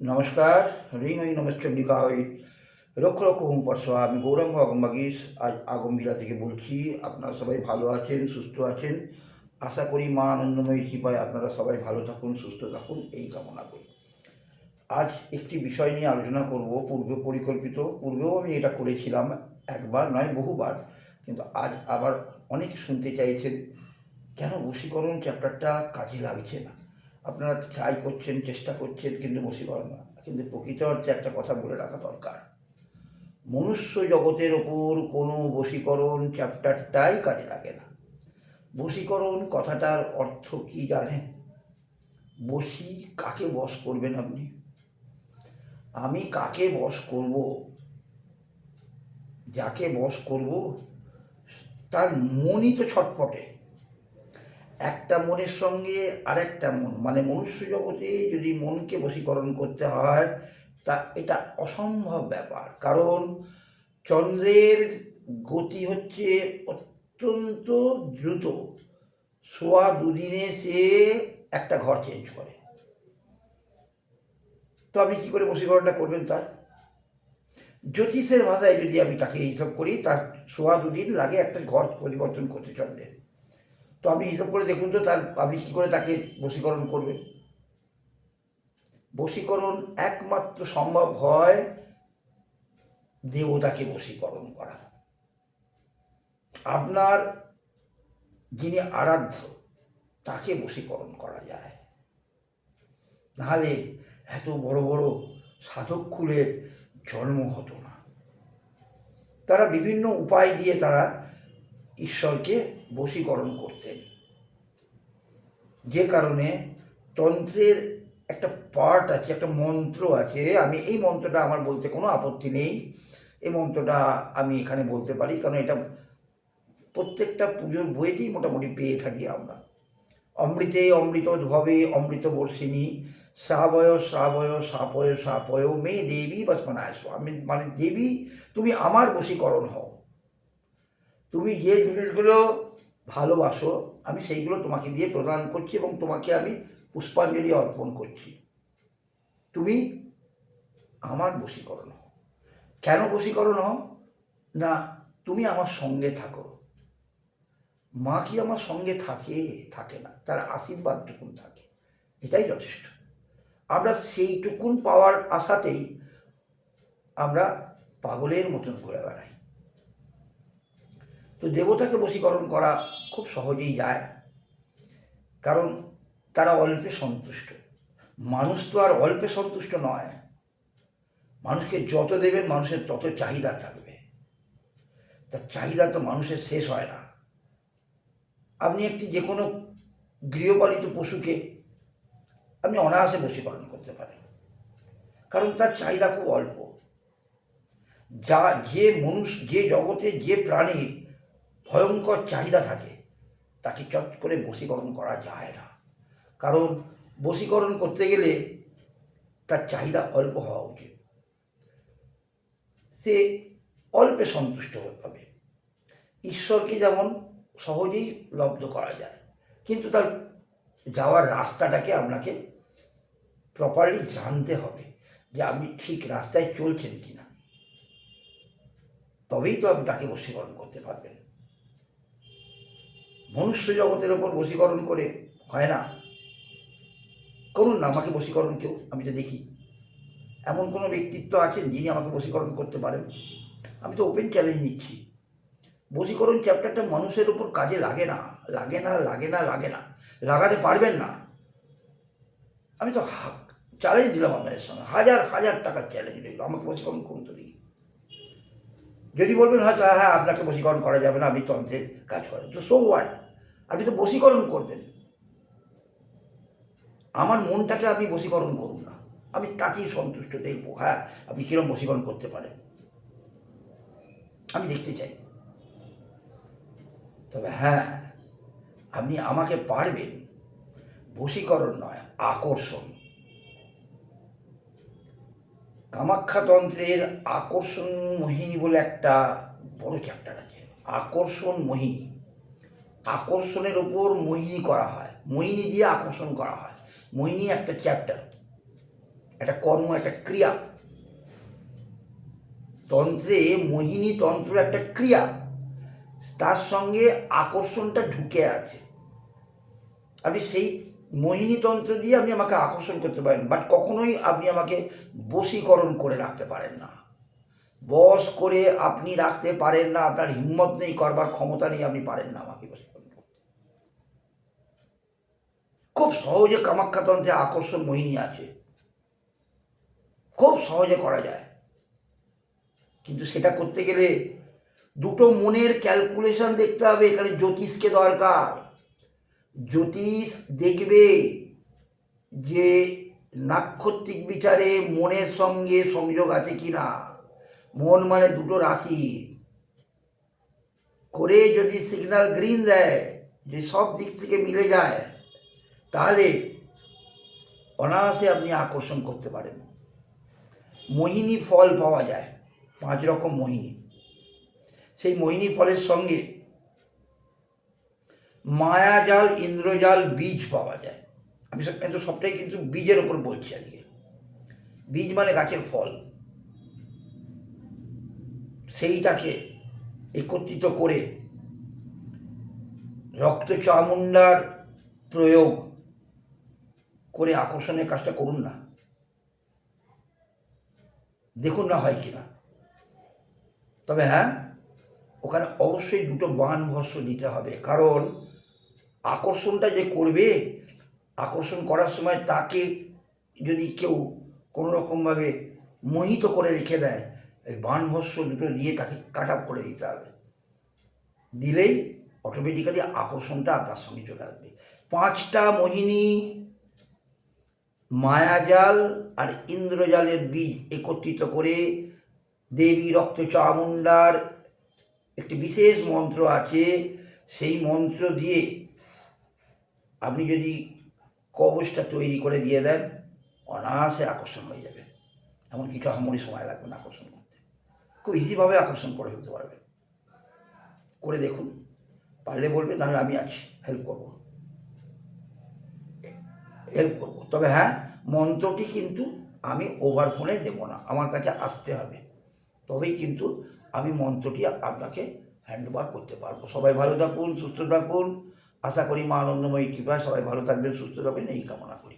নমস্কার রিং ওই নমস্চন্ডিকা ওই লক্ষ লক্ষ হুম পরশা আমি গৌরাঙ্গ আগমবাগিস আজ আগমভিলা থেকে বলছি, আপনারা সবাই ভালো আছেন, সুস্থ আছেন? আশা করি মা আনন্দময়ীর কৃপায় আপনারা সবাই ভালো থাকুন, সুস্থ থাকুন, এই কামনা করি। আজ একটি বিষয় নিয়ে আলোচনা করব, পূর্বে পরিকল্পিত। পূর্বেও আমি এটা করেছিলাম একবার, নয়, বহুবার। কিন্তু আজ আবার অনেক শুনতে চাইছেন। কেন বশীকরণ চ্যাপ্টারটা কাজে লাগছে না? আপনারা ট্রাই করছেন, চেষ্টা করছেন, কিন্তু বশীকরণ না। কিন্তু প্রকৃত অর্থে একটা কথা বলে রাখা দরকার। মনুষ্য জগতের ওপর কোনো বশীকরণ চ্যাপ্টারটাই কাজে লাগে না। বশীকরণ কথাটার অর্থ কি জানেন? বশী কাকে বশ করবেন আপনি? আমি কাকে বশ করব? যাকে বশ করব? তার মনই তো ছটপটে। একটা মনের সঙ্গে আরেকটা মন। মানে মনুষ্য জগতে যদি মনকে বশীকরণ করতে হয়, তা এটা অসম্ভব ব্যাপার। কারণ চন্দ্রের গতি হচ্ছে অত্যন্ত দ্রুত। সোয়া দুদিনে সে একটা ঘর চেঞ্জ করে। তো আপনি কী করে বশীকরণটা করবেন তার? জ্যোতিষের ভাষায় যদি আমি তাকে হিসাব করি, তার সোয়া দুদিন লাগে একটা ঘর পরিবর্তন করতে চন্দ্রের। তো আপনি হিসাব করে দেখুন তো তার, আপনি কী করে তাকে বশীকরণ করবেন? বশীকরণ একমাত্র সম্ভব হয় দেবতাকে বশীকরণ করা। আপনার যিনি আরাধ্য, তাকে বশীকরণ করা যায়। নাহলে এত বড় বড় সাধক কুলের জন্ম হতো না। তারা বিভিন্ন উপায় দিয়ে তারা ঈশ্বরকে বশীকরণ করতেন যে কারণে তন্ত্রের একটা পার্ট আছে, একটা মন্ত্র আছে। আমি এই মন্ত্রটা আমার বলতে কোনো আপত্তি নেই। এই মন্ত্রটা আমি এখানে বলতে পারি, কারণ এটা প্রত্যেকটা পুজোর বইতেই মোটামুটি পেয়ে থাকি আমরা। অমৃতে অমৃত ভবে অমৃত বর্ষিণী, শ্রাবয় শ্রাবয় সাপয় সাপয় মে দেবী বসমনায় আমি মানে দেবী, তুমি আমার বশীকরণ হও। তুমি যে জিনিসগুলো ভালোবাসো, আমি সেইগুলো তোমাকে দিয়ে প্রদান করছি এবং তোমাকে আমি পুষ্পাঞ্জলি অর্পণ করছি। তুমি আমার বশীকরণ হও। কেন বশীকরণ হও? না, তুমি আমার সঙ্গে থাকো। মা কি আমার সঙ্গে থাকে? থাকে না। তার আশীর্বাদটুকুন থাকে, এটাই যথেষ্ট। আমরা সেইটুকুন পাওয়ার আশাতেই আমরা পাগলের মতন ঘুরে বেড়াই। তো দেবতাকে বশীকরণ করা খুব সহজেই যায়। কারণ তারা অল্পে সন্তুষ্ট। মানুষ তো আর অল্পে সন্তুষ্ট নয়। মানুষকে যত দেবেন মানুষের তত চাহিদা থাকবে। তার চাহিদা তো মানুষের শেষ হয় না। আপনি একটি যে কোনো গৃহপালিত পশুকে আপনি অনায়াসে বশীকরণ করতে পারেন। কারণ তার চাহিদা খুব অল্প। যা, যে মানুষ, যে জগতে, যে প্রাণীর ভয়ঙ্কর চাহিদা থাকে তাকে চট করে বশীকরণ করা যায় না। কারণ বশীকরণ করতে গেলে তার চাহিদা অল্প হওয়া উচিত। সে অল্পে সন্তুষ্ট হবে। ঈশ্বরকে যেমন সহজেই লব্ধ করা যায়, কিন্তু তার যাওয়ার রাস্তাটাকে আপনাকে প্রপারলি জানতে হবে যে আপনি ঠিক রাস্তায় চলছেন কি না তবেই তো আপনি তাকে বশীকরণ করতে পারবেন। মনুষ্য জগতের ওপর বশীকরণ করে হয় না। করুন না আমাকে বশীকরণ কেউ, আমি তো দেখি। এমন কোনো ব্যক্তিত্ব আছেন যিনি আমাকে বশীকরণ করতে পারেন। আমি তো ওপেন চ্যালেঞ্জ নিচ্ছি। বশীকরণ চ্যাপ্টারটা মানুষের ওপর কাজে লাগে না লাগে না লাগে না লাগে না, লাগাতে পারবেন না। আমি তো চ্যালেঞ্জ দিলাম আপনাদের সঙ্গে। হাজার হাজার টাকার চ্যালেঞ্জ রইল। আমাকে বশীকরণ করুন তো যদি বলবেন হয়তো হ্যাঁ হ্যাঁ আপনাকে বশীকরণ করা যাবে না আপনি তন্ত্রের কাজ করেন তো সো ওয়াট আপনি তো বশীকরণ করবেন। আমার মনটাকে আপনি বশীকরণ করুন না। আমি তাতেই সন্তুষ্ট দেখব হ্যাঁ আপনি কীরকম বশীকরণ করতে পারেন। আমি দেখতে চাই। তবে হ্যাঁ আপনি আমাকে পারবেন। বশীকরণ নয়, আকর্ষণ। কামাখ্যাতন্ত্রের আকর্ষণ মোহিনী বলে একটা বড় চ্যাপ্টার আছে। আকর্ষণ মোহিনী। আকর্ষণের ওপর মোহিনী করা হয়। মোহিনী দিয়ে আকর্ষণ করা হয়। মোহিনী একটা চ্যাপ্টার একটা কর্ম, একটা ক্রিয়া। তন্ত্রে মোহিনী তন্ত্র একটা ক্রিয়া। তার সঙ্গে আকর্ষণটা ঢুকে আছে। আপনি সেই মোহিনী তন্ত্র দিয়ে আপনি আমাকে আকর্ষণ করতে পারেন বাট কখনোই আপনি আমাকে বশীকরণ করে রাখতে পারেন না। বস করে আপনি রাখতে পারেন না, আপনার হিম্মত নেই, করবার ক্ষমতা নেই, আপনি পারেন না আমাকে বশীকরণ করতে। খুব সহজে কামাখ্যাতন্ত্রে আকর্ষণ মোহিনী আছে। খুব সহজে করা যায়। কিন্তু সেটা করতে গেলে দুটো মনের ক্যালকুলেশন দেখতে হবে, এখানে জ্যোতিষকে দরকার। জ্যোতিষ দেখবে যে নাক্ষত্রিক বিচারে মনের সঙ্গে সংযোগ আছে কি না? মন মানে দুটো রাশি। করে যদি সিগন্যাল গ্রিন দেয় যে সব দিক থেকে মিলে যায়, তাহলে অনায়াসে আপনি আকর্ষণ করতে পারেন। মোহিনী ফল পাওয়া যায়, পাঁচ রকম মোহিনী। সেই মোহিনী ফলের সঙ্গে মায়াজাল, ইন্দ্রজাল, বীজ পাওয়া যায়। আমি সব কিন্তু সবটাই কিন্তু বীজের ওপর বলছি আজকে। বীজ মানে গাছের ফল। সেইটাকে একত্রিত করে রক্ত চামুন্ডার প্রয়োগ করে আকর্ষণের কাজটা করুন না। দেখুন না হয় কিনা। তবে হ্যাঁ ওখানে অবশ্যই দুটো বান ভস্য দিতে হবে। কারণ আকর্ষণটা যে করবে, আকর্ষণ করার সময় তাকে যদি কেউ কোনো রকমভাবে মোহিত করে রেখে দেয়, এই বান ভস্য দুটো দিয়ে তাকে কাট আপ করে দিতে হবে। দিলেই অটোমেটিক্যালি আকর্ষণটা আপনার সঙ্গে চলে আসবে। পাঁচটা মোহিনী, মায়াজাল আর ইন্দ্রজালের বীজ একত্রিত করে দেবী রক্ত চামুন্ডার একটি বিশেষ মন্ত্র আছে। সেই মন্ত্র দিয়ে আপনি যদি কবচটা তৈরি করে দিয়ে দেন, অনায়াসে আকর্ষণ হয়ে যাবে। এমন কিছু আহামরি সময় লাগবে না আকর্ষণ করতে। খুব ইজিভাবে আকর্ষণ করে ফেলতে পারবেন। করে দেখুন। পারলে বলবেন, নাহলে আমি আছি হেল্প করব। হেল্প করব। তবে হ্যাঁ মন্ত্রটি কিন্তু আমি ওভার ফোনে দেবো না। আমার কাছে আসতে হবে। তবেই কিন্তু আমি মন্ত্রটি আপনাকে হ্যান্ড ওভার করতে পারব। সবাই ভালো থাকুন, সুস্থ থাকুন। আশা করি মা আনন্দময়ী কৃপায় সবাই ভালো থাকবেন সুস্থ থাকবেন এই কামনা করি।